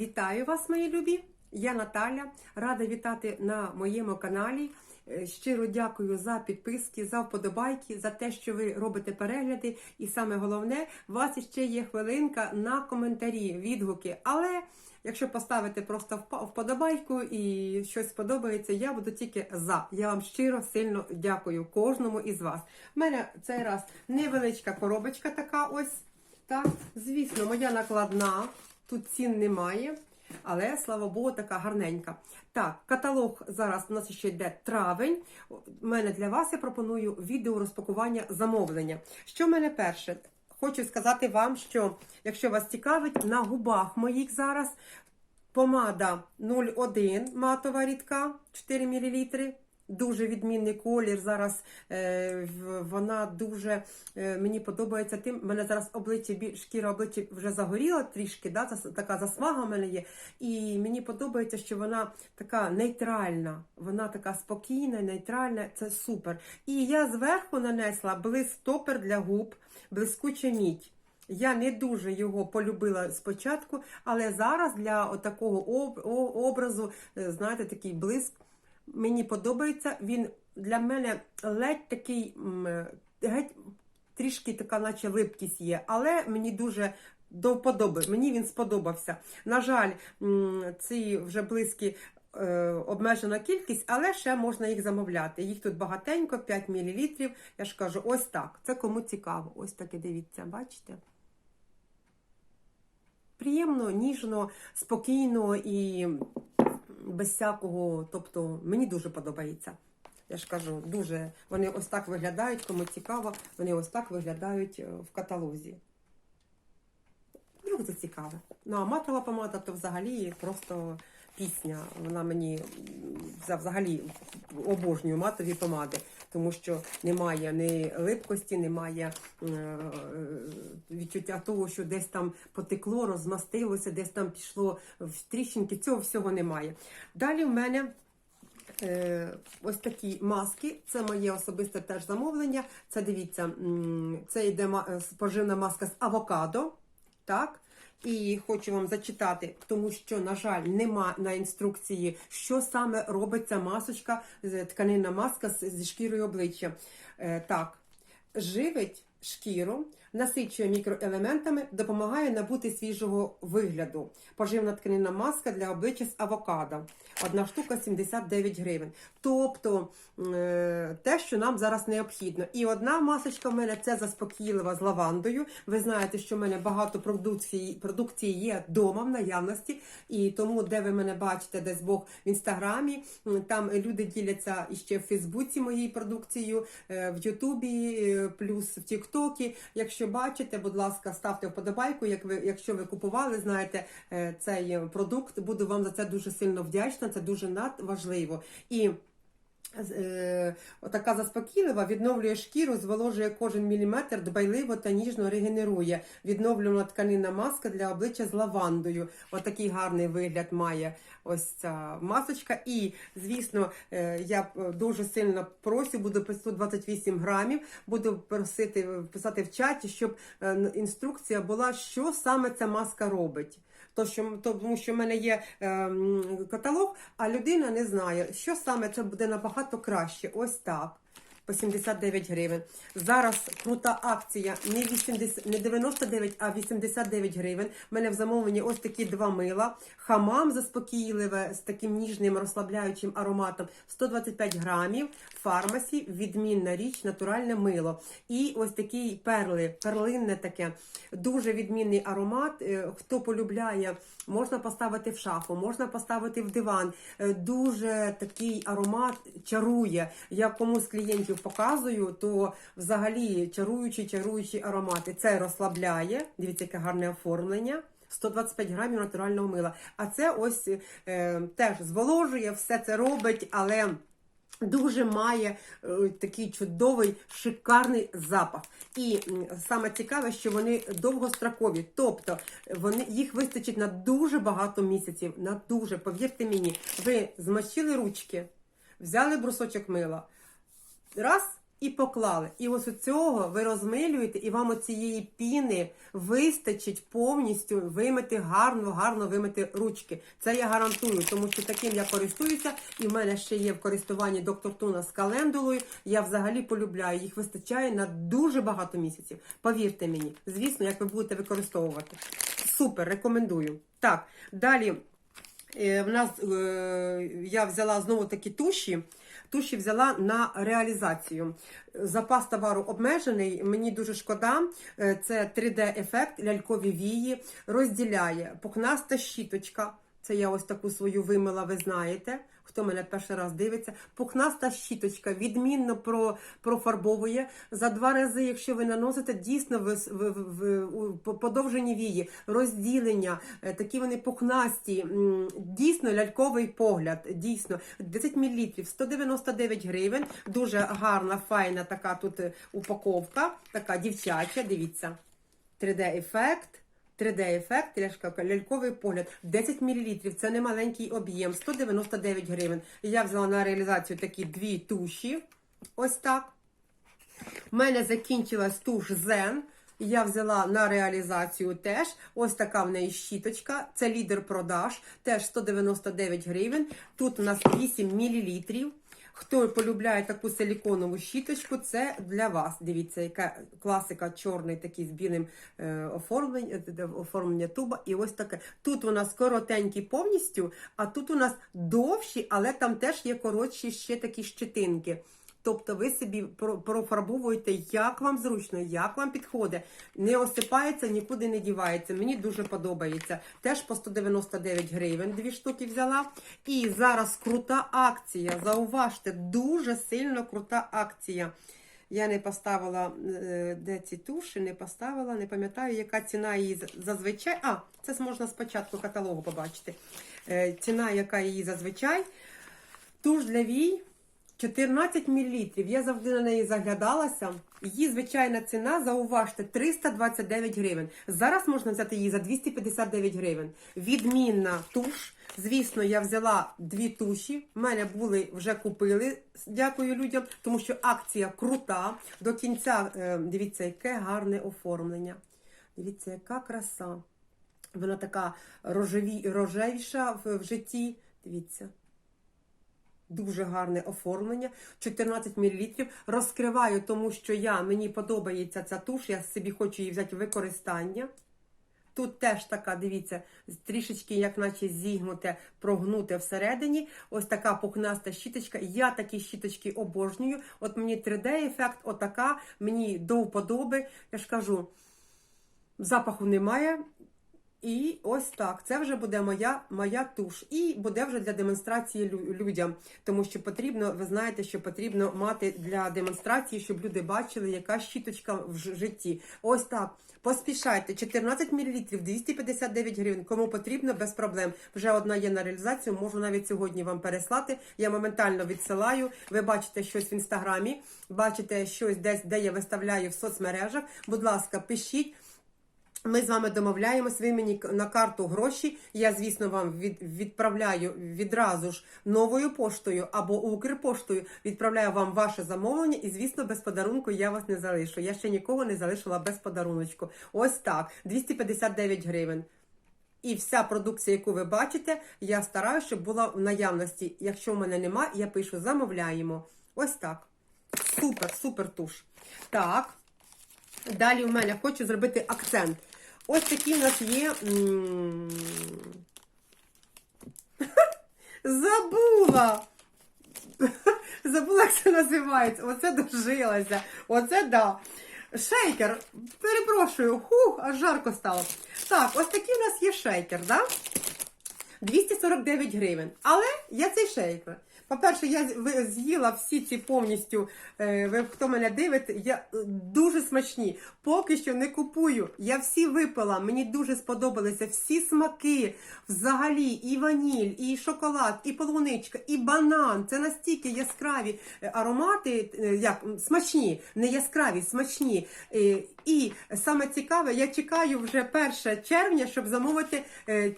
Вітаю вас, мої любі! Я Наталя, рада вітати на моєму каналі. Е, Щиро дякую за підписки, за вподобайки, за те, що ви робите перегляди. І саме головне, у вас ще є хвилинка на коментарі, відгуки. Але якщо поставите просто вподобайку і щось сподобається, я буду тільки за. Я вам щиро сильно дякую кожному із вас. У мене цей раз невеличка коробочка така ось. Так, звісно, моя накладна. Тут цін немає, але слава Богу, така гарненька. Так, каталог зараз у нас ще йде травень. У мене для вас я пропоную відео розпакування замовлення. Що в мене перше? Хочу сказати вам, що якщо вас цікавить, на губах моїх зараз помада 01 матова рідка 4 мл. Дуже відмінний колір. Зараз е, вона дуже е, мені подобається тим. У мене зараз обличчя шкіра обличчя вже загоріла трішки, да, зас- така засмага в мене є. І мені подобається, що вона така нейтральна, вона така спокійна, нейтральна. Це супер. І я зверху нанесла блистопер для губ, блискуча мідь. Я не дуже його полюбила спочатку, але зараз для такого об, образу, е, знаєте, такий блиск. Мені подобається. Він для мене ледь такий геть трішки така, наче липкість є, але мені дуже до вподоби. Мені він сподобався. На жаль, ці вже близькі. е, Обмежена кількість, але ще можна їх замовляти. Їх тут багатенько, 5 мл. Я ж кажу, ось так. Це кому цікаво. Ось таке дивіться, бачите? Приємно, ніжно, спокійно і без всякого. Тобто, мені дуже подобається. Я ж кажу, дуже. Вони ось так виглядають, кому цікаво, вони ось так виглядають е, в каталозі. Вдруг це цікаво. Ну, а матова помада то взагалі просто пісня. Вона мені за- взагалі обожнюю матові помади, тому що немає ні липкості, немає е, відчуття того, що десь там потекло, розмастилося, десь там пішло в тріщинки. Цього всього немає. Далі в мене. Е, ось такі маски. Це моє особисте теж замовлення. Це дивіться, це йде е, споживна маска з авокадо. Так? І хочу вам зачитати, тому що, на жаль, нема на інструкції, що саме робиться масочка, тканинна маска зі шкірою обличчя. Е, так, живить шкіру, насичує мікроелементами, допомагає набути свіжого вигляду. Поживна тканинна маска для обличчя з авокадо. Одна штука 79 гривень. Тобто е, те, що нам зараз необхідно. І одна масочка в мене це заспокійлива з лавандою. Ви знаєте, що в мене багато продукції, продукції є вдома в наявності. І тому, де ви мене бачите, десь Бог в інстаграмі, там люди діляться іще в Фейсбуці моєю продукцією, е, в Ютубі, е, плюс в Тіктокі. Якщо бачите, будь ласка, ставте вподобайку. Як ви, якщо ви купували, знаєте е, цей продукт, буду вам за це дуже сильно вдячна. Це дуже надважливо. І Е, Така заспокійлива, відновлює шкіру, зволожує кожен міліметр, дбайливо та ніжно регенерує. Відновлена тканинна маска для обличчя з лавандою. Отакий гарний вигляд має ось ця масочка. І, звісно, е, я е, дуже сильно просю, буду по 128 грамів, буду просити писати в чаті, щоб е, інструкція була, що саме ця маска робить. То, що, тому що в мене є е, каталог, а людина не знає, що саме це буде набагато краще. Ось так. По 79 гривень. Зараз крута акція не 80, не 99, а 89 гривень. У мене в замовленні ось такі два мила. Хамам заспокійливе з таким ніжним розслабляючим ароматом 125 грамів. Фармасі, відмінна річ, натуральне мило. І ось такі перли, перлинне таке. Дуже відмінний аромат. Е, Хто полюбляє, можна поставити в шафу, можна поставити в диван. Е, Дуже такий аромат чарує. Я комусь клієнтів показую, то взагалі чаруючі, чаруючі аромати. Це розслабляє. Дивіться, яке гарне оформлення. 125 грамів натурального мила. А це ось е, теж зволожує, все це робить, але. Дуже має е, такий чудовий, шикарний запах. І саме цікаве, що вони довгострокові. Тобто вони, їх вистачить на дуже багато місяців. На дуже, повірте мені, ви змочили ручки, взяли брусочок мила, раз, і поклали. І ось у цього ви розмилюєте, і вам оцієї піни вистачить повністю вимити гарно, гарно вимити ручки. Це я гарантую, тому що таким я користуюся, і в мене ще є в користуванні доктор Туна з календулою. Я взагалі полюбляю. Їх вистачає на дуже багато місяців. Повірте мені, звісно, як ви будете використовувати. Супер, рекомендую. Так, далі. Е, В нас е, я взяла знову такі туші. Туші взяла на реалізацію. Запас товару обмежений. Мені дуже шкода. Е, Це 3D-ефект, лялькові вії. Розділяє пухнаста щіточка. Це я ось таку свою вимила, ви знаєте. Хто мене перший раз дивиться, пухнаста щіточка відмінно про, профарбовує за два рази, якщо ви наносите дійсно в, в, в, у подовжені вії, розділення, е, такі вони пухнасті, дійсно ляльковий погляд. Дійсно, 10 мл, 199 гривень. Дуже гарна, файна така тут е, упаковка, така дівчача. Дивіться, 3D-ефект. 3D-ефект, я ляльковий погляд, 10 мл, це не маленький об'єм, 199 гривень. Я взяла на реалізацію такі дві туші. Ось так. У мене закінчилась туш Zen. Я взяла на реалізацію теж. Ось така в неї щіточка. Це лідер продаж, теж 199 гривень. Тут у нас 8 мл. Хто полюбляє таку силіконову щіточку, це для вас. Дивіться, яка класика чорний такий з білим е, оформлення, е, оформлення туба. І ось таке. Тут у нас коротенькі повністю, а тут у нас довші, але там теж є коротші ще такі щетинки. Тобто ви собі профарбовуєте, як вам зручно, як вам підходить. Не осипається, нікуди не дівається. Мені дуже подобається. Теж по 199 гривень дві штуки взяла. І зараз крута акція. Зауважте, дуже сильно крута акція. Я не поставила, е, де ці туші, не поставила, не пам'ятаю, яка ціна її зазвичай. А, це можна спочатку каталогу побачити. Е, Ціна, яка її зазвичай. Туш для вій 14 мл. Я завжди на неї заглядалася. Її звичайна ціна, зауважте, 329 гривень. Зараз можна взяти її за 259 гривень. Відмінна туш. Звісно, я взяла дві туші. В мене були вже купили. Дякую людям, тому що акція крута. До кінця е, дивіться, яке гарне оформлення. Дивіться, яка краса. Вона така рожеві, рожевіша в, в житті. Дивіться. Дуже гарне оформлення, 14 мл. Розкриваю, тому що я, мені подобається ця туш, я собі хочу її взяти в використання. Тут теж така, дивіться, трішечки, як наче зігнуте, прогнуте всередині. Ось така пухнаста щіточка. Я такі щіточки обожнюю. От мені 3D-ефект, отака, мені до вподоби. Я ж кажу, запаху немає. І ось так. Це вже буде моя, моя туш. І буде вже для демонстрації лю- людям. Тому що потрібно, ви знаєте, що потрібно мати для демонстрації, щоб люди бачили, яка щіточка в житті. Ось так. Поспішайте, 14 мл, 259 гривень. Кому потрібно, без проблем. Вже одна є на реалізацію, можу навіть сьогодні вам переслати. Я моментально відсилаю. Ви бачите щось в інстаграмі, бачите щось десь, де я виставляю в соцмережах. Будь ласка, пишіть. Ми з вами домовляємось, ви мені на карту гроші. Я, звісно, вам від, відправляю відразу ж новою поштою або Укрпоштою. Відправляю вам ваше замовлення, і, звісно, без подарунку я вас не залишу. Я ще нікого не залишила без подаруночку. Ось так, 259 гривень. І вся продукція, яку ви бачите, я стараюся, щоб була в наявності. Якщо в мене нема, я пишу замовляємо. Ось так. Супер, супер туш. Так. Далі в мене хочу зробити акцент. Ось такі в нас є. Забула! Забула, як це називається. Оце дожилася. Оце да. Шейкер. Перепрошую, хух, аж жарко стало. Так, ось такий у нас є шейкер, да? 249 гривень. Але я цей шейкер. По-перше, я з'їла всі ці повністю, е, ви хто мене дивите, я е, дуже смачні. Поки що не купую. Я всі випила. Мені дуже сподобалися всі смаки. Взагалі, і ваніль, і шоколад, і полуничка, і банан. Це настільки яскраві е, аромати, як смачні, не яскраві, смачні. І саме цікаве, я чекаю вже 1 червня, щоб замовити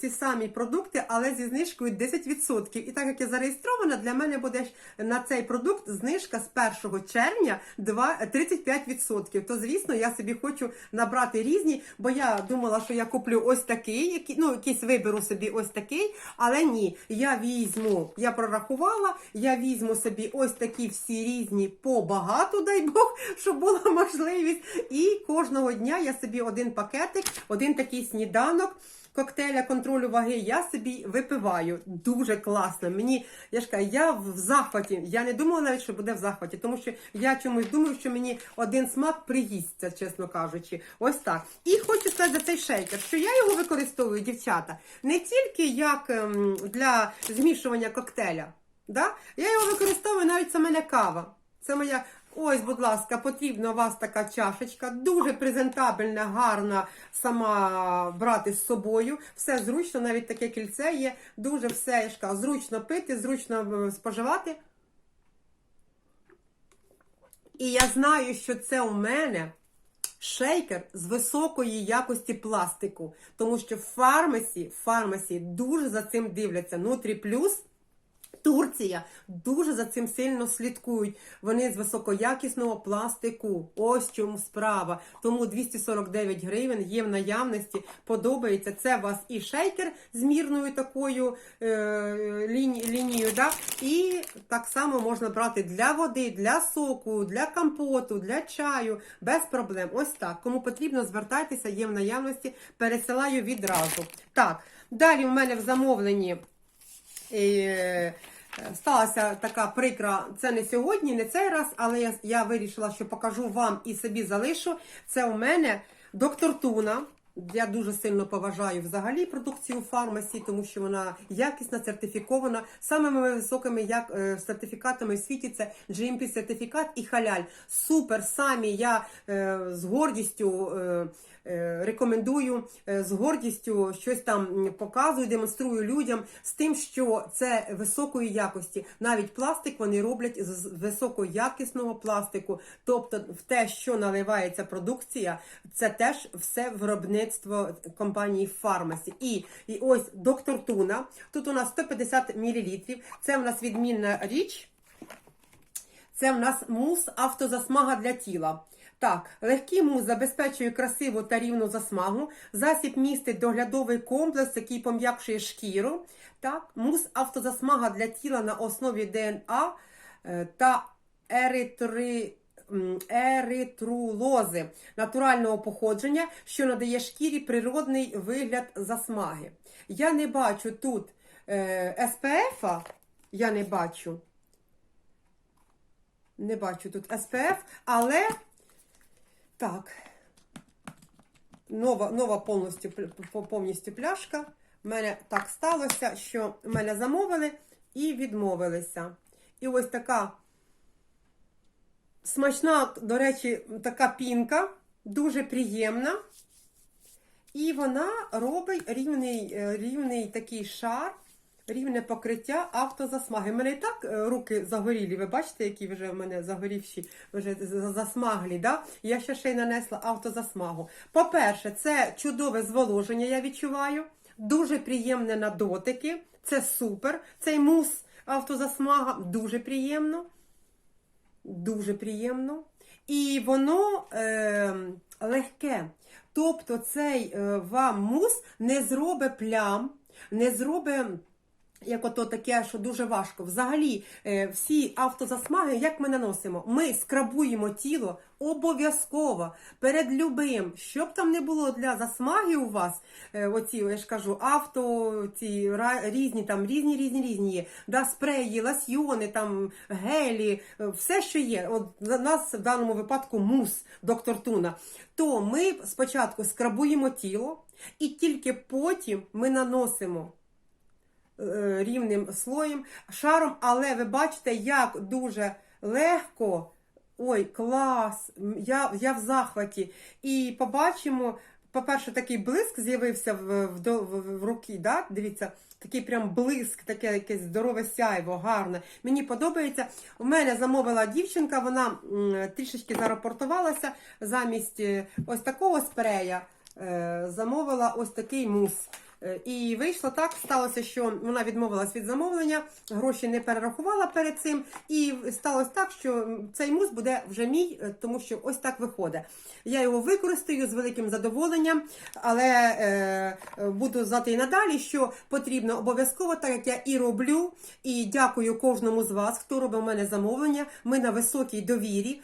ці самі продукти, але зі знижкою 10%. І так як я зареєстрована, для мене буде на цей продукт знижка з 1 червня 35%. То, звісно, я собі хочу набрати різні, бо я думала, що я куплю ось такий, ну, якийсь виберу собі ось такий, але ні, я візьму, я прорахувала, я візьму собі ось такі всі різні по багато, дай Бог, щоб була можливість. І кожного дня я собі один пакетик, один такий сніданок. Коктейля контролю ваги я собі випиваю. Дуже класно. Мені я ж кажу, я в захваті. Я не думала навіть, що буде в захваті, тому що я чомусь думаю, що мені один смак приїсться, чесно кажучи. Ось так. І хочу сказати за цей шейкер, що я його використовую, дівчата, не тільки як ем, для змішування коктейля. Да? Я його використовую навіть в мене кава. Це моя. Ось, будь ласка, потрібна у вас така чашечка, дуже презентабельна, гарна сама брати з собою. Все зручно, навіть таке кільце є. Дуже все я зручно пити, зручно е, споживати. І я знаю, що це у мене шейкер з високої якості пластику, тому що в фармасі, в фармасі дуже за цим дивляться. Нутрі плюс. Турція дуже за цим сильно слідкують. Вони з високоякісного пластику. Ось чому справа. Тому 249 гривень є в наявності. Подобається. Це у вас і шейкер з мірною такою е, ліні, лінією. Да? І так само можна брати для води, для соку, для компоту, для чаю. Без проблем. Ось так. Кому потрібно, звертайтеся, є в наявності. Пересилаю відразу. Так, далі у мене в замовленні. І сталася така прикра, це не сьогодні, не цей раз, але я, я вирішила, що покажу вам і собі залишу. Це у мене доктор Туна. Я дуже сильно поважаю взагалі продукцію фармасі, тому що вона якісна, сертифікована. Самими високими як, е, сертифікатами в світі це GMP сертифікат і халяль. Супер! Самі я е, з гордістю. Е, е, Рекомендую е, з гордістю щось там показую, демонструю людям з тим, що це високої якості. Навіть пластик вони роблять з високоякісного пластику. Тобто, в те, що наливається продукція, це теж все виробництво компанії Фармасі. І, і ось доктор Туна. Тут у нас 150 мл. Це в нас відмінна річ. Це в нас мус автозасмага для тіла. Так, легкий мус забезпечує красиву та рівну засмагу. Засіб містить доглядовий комплекс, який пом'якшує шкіру. Так, мус автозасмага для тіла на основі ДНА е, та еритри. Еритрулози натурального походження, що надає шкірі природний вигляд засмаги. Я не бачу тут е, СПФ, я не бачу. Не бачу тут СПФ, але так. Нова, нова повністю, повністю пляшка. У мене так сталося, що мене замовили і відмовилися. І ось така смачна, до речі, така пінка, дуже приємна. І вона робить рівний, е, рівний такий шар, рівне покриття автозасмаги. У мене і так е, руки загорілі. Ви бачите, які вже в мене загорівші, вже засмаглі. Да? Я ще ще й нанесла автозасмагу. По-перше, це чудове зволоження, я відчуваю. Дуже приємне на дотики. Це супер. Цей мус автозасмага дуже приємно. Дуже приємно. І воно е, легке. Тобто цей е, вам мус не зробить плям, не зробить. Як ото таке, що дуже важко. Взагалі, е, всі автозасмаги, як ми наносимо? Ми скрабуємо тіло обов'язково перед любим, щоб там не було для засмаги у вас, е, оці, я ж кажу, авто, ці різні, там різні, різні, різні є. Да, спреї, ласьйони, там гелі, е, все, що є. От за нас в даному випадку мус, доктор Туна. То ми спочатку скрабуємо тіло, і тільки потім ми наносимо рівним слоєм, шаром, але ви бачите, як дуже легко. Ой, клас! Я, я в захваті. І побачимо, по-перше, такий блиск з'явився в, в, в, в руки. Да? Дивіться, такий прям блиск, таке якесь здорове сяйво, гарне. Мені подобається. У мене замовила дівчинка, вона м, трішечки зарапортувалася замість е, ось такого спрея. е, Замовила ось такий мус. Е, І вийшло так, сталося, що вона відмовилась від замовлення, гроші не перерахувала перед цим, і сталося так, що цей мус буде вже мій, е, тому що ось так виходить. Я його використаю з великим задоволенням, але е, е, буду знати і надалі, що потрібно обов'язково, так як я і роблю. І дякую кожному з вас, хто робив у мене замовлення. Ми на високій довірі.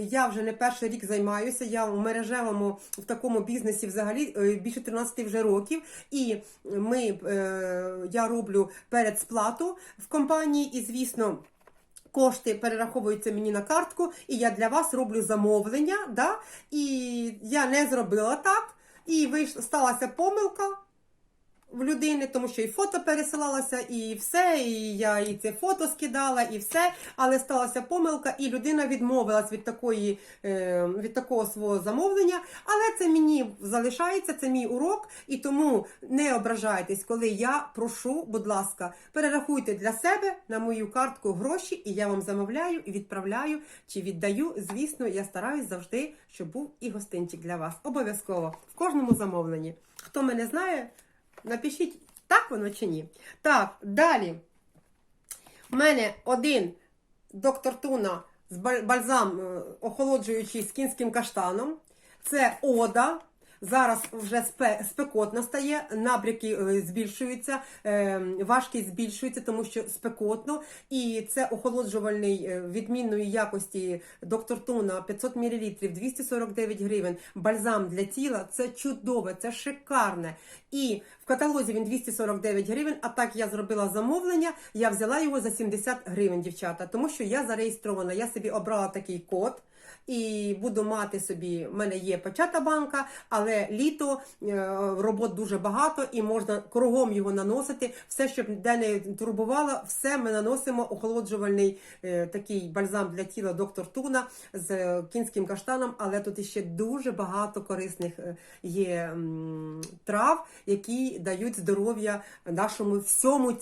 Я вже не перший рік займаюся. Я в мережевому в такому бізнесі взагалі більше 13 вже років. І ми, е, я роблю передсплату в компанії, і звісно. Кошти перераховуються мені на картку, і я для вас роблю замовлення. Да? І я не зробила так. І вийш... сталася помилка людини, тому що і фото пересилалося, і все, і я і це фото скидала, і все. Але сталася помилка, і людина відмовилась від такої е, від такого свого замовлення. Але це мені залишається, це мій урок, і тому не ображайтесь, коли я прошу, будь ласка, перерахуйте для себе на мою картку гроші, і я вам замовляю і відправляю чи віддаю. Звісно, я стараюсь завжди, щоб був і гостинчик для вас. Обов'язково в кожному замовленні. Хто мене знає, напишіть, так воно чи ні. Так, далі. У мене один доктор Туна з бальзам е, охолоджуючий з кінським каштаном. Це ода. Зараз вже спе, спекотно стає, набряки е, збільшуються, е, важкість збільшується, тому що спекотно. І це охолоджувальний е, відмінної якості доктор Туна 500 мл, 249 гривень. Бальзам для тіла це чудове, це шикарне. І в каталозі він 249 гривень. А так я зробила замовлення. Я взяла його за 70 гривень, дівчата, тому що я зареєстрована. Я собі обрала такий код. І буду мати собі, в мене є почата банка, але літо е, робот дуже багато і можна кругом його наносити. Все, щоб де не турбувало, все ми наносимо. Охолоджувальний е, такий бальзам для тіла доктор Туна з е, кінським каштаном. Але тут іще дуже багато корисних є трав, які дають здоров'я нашому всьому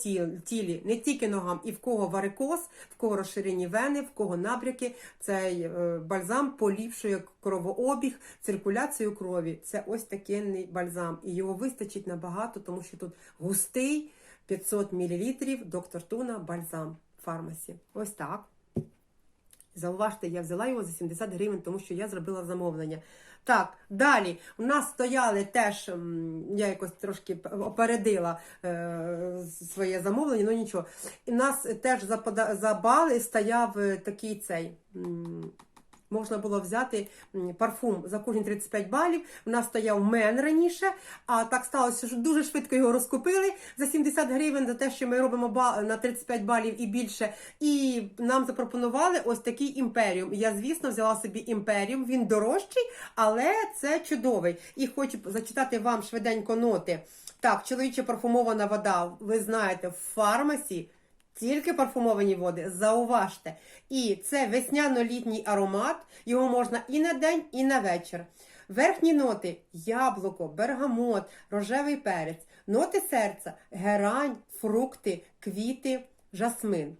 тілі, не тільки ногам, і в кого варикоз, в кого розширені вени, в кого набряки. Цей е, бальзам поліпшує кровообіг, циркуляцію крові. Це ось такий бальзам. І його вистачить набагато, тому що тут густий 500 мл доктор Туна бальзам в фармасі. Ось так. Зауважте, я взяла його за 70 гривень, тому що я зробила замовлення. Так, далі у нас стояли теж, я якось трошки опередила е, своє замовлення, ну нічого. У нас теж за, за бали стояв е, такий цей. Можна було взяти парфум за кожні 35 балів. У нас стояв мен раніше, а так сталося, що дуже швидко його розкупили за 70 гривень за те, що ми робимо на 35 балів і більше. І нам запропонували ось такий імперіум. Я, звісно, взяла собі імперіум. Він дорожчий, але це чудовий. І хочу зачитати вам швиденько ноти. Так, чоловіча парфумована вода. Ви знаєте, в фармасі. Тільки парфумовані води, зауважте. І це весняно-літній аромат, його можна і на день, і на вечір. Верхні ноти яблуко, бергамот, рожевий перець, ноти серця, герань, фрукти, квіти, жасмин.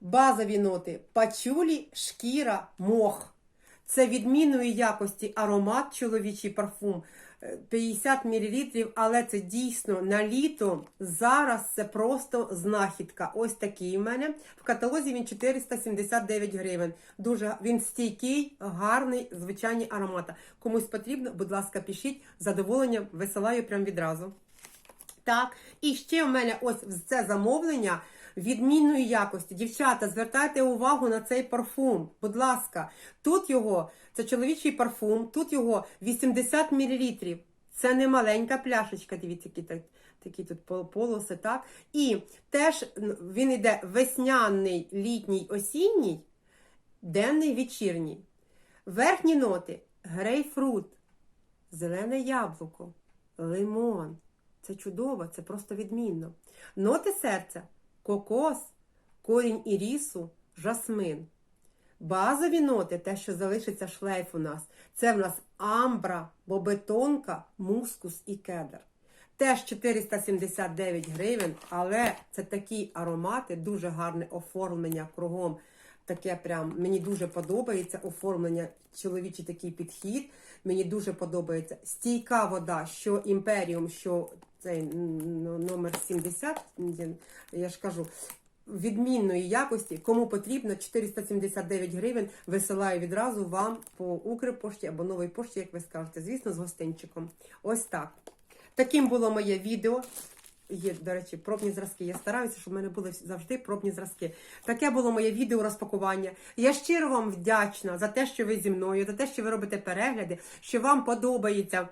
Базові ноти пачулі, шкіра, мох. Це відмінної якості аромат, чоловічий парфум. Е, 50 мл, але це дійсно на літо. Зараз це просто знахідка. Ось такий в мене. В каталозі він 479 гривень. Дуже він стійкий, гарний, звичайні аромати. Комусь потрібно, будь ласка, пишіть. Задоволенням висилаю прямо відразу. Так, і ще в мене ось це замовлення відмінної якості. Дівчата, звертайте увагу на цей парфум. Будь ласка, тут його, це чоловічий парфум, тут його 80 мл. Це не маленька пляшечка, дивіться, які так. Такі тут полоси, так? І теж він йде весняний, літній, осінній, денний, вечірній. Верхні ноти грейпфрут, зелене яблуко, лимон. Це чудово, це просто відмінно. Ноти серця кокос, корінь ірісу, жасмин. Базові ноти, те, що залишиться шлейф у нас, це в нас амбра, бобетонка, мускус і кедр. Теж 479 гривень, але це такі аромати, дуже гарне оформлення кругом. Таке прям мені дуже подобається оформлення, чоловічий такий підхід. Мені дуже подобається стійка вода, що імперіум, що цей номер 70, я ж кажу, відмінної якості, кому потрібно, 479 гривень висилаю відразу вам по Укрпошті або новій пошті, як ви скажете, звісно, з гостинчиком. Ось так. Таким було моє відео. Є, до речі, пробні зразки. Я стараюся, щоб в мене були завжди пробні зразки. Таке було моє відео розпакування. Я щиро вам вдячна за те, що ви зі мною, за те, що ви робите перегляди, що вам подобається.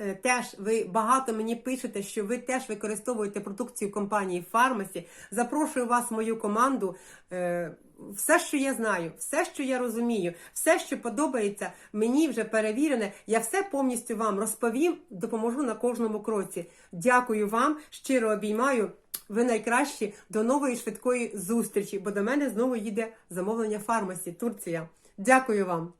Е, Теж ви багато мені пишете, що ви теж використовуєте продукцію компанії Фармасі. Запрошую вас в мою команду. Е, Все, що я знаю, все, що я розумію, все, що подобається, мені вже перевірене. Я все повністю вам розповім, допоможу на кожному кроці. Дякую вам, щиро обіймаю. Ви найкращі. До нової швидкої зустрічі, бо до мене знову їде замовлення Фармасі, Турція. Дякую вам.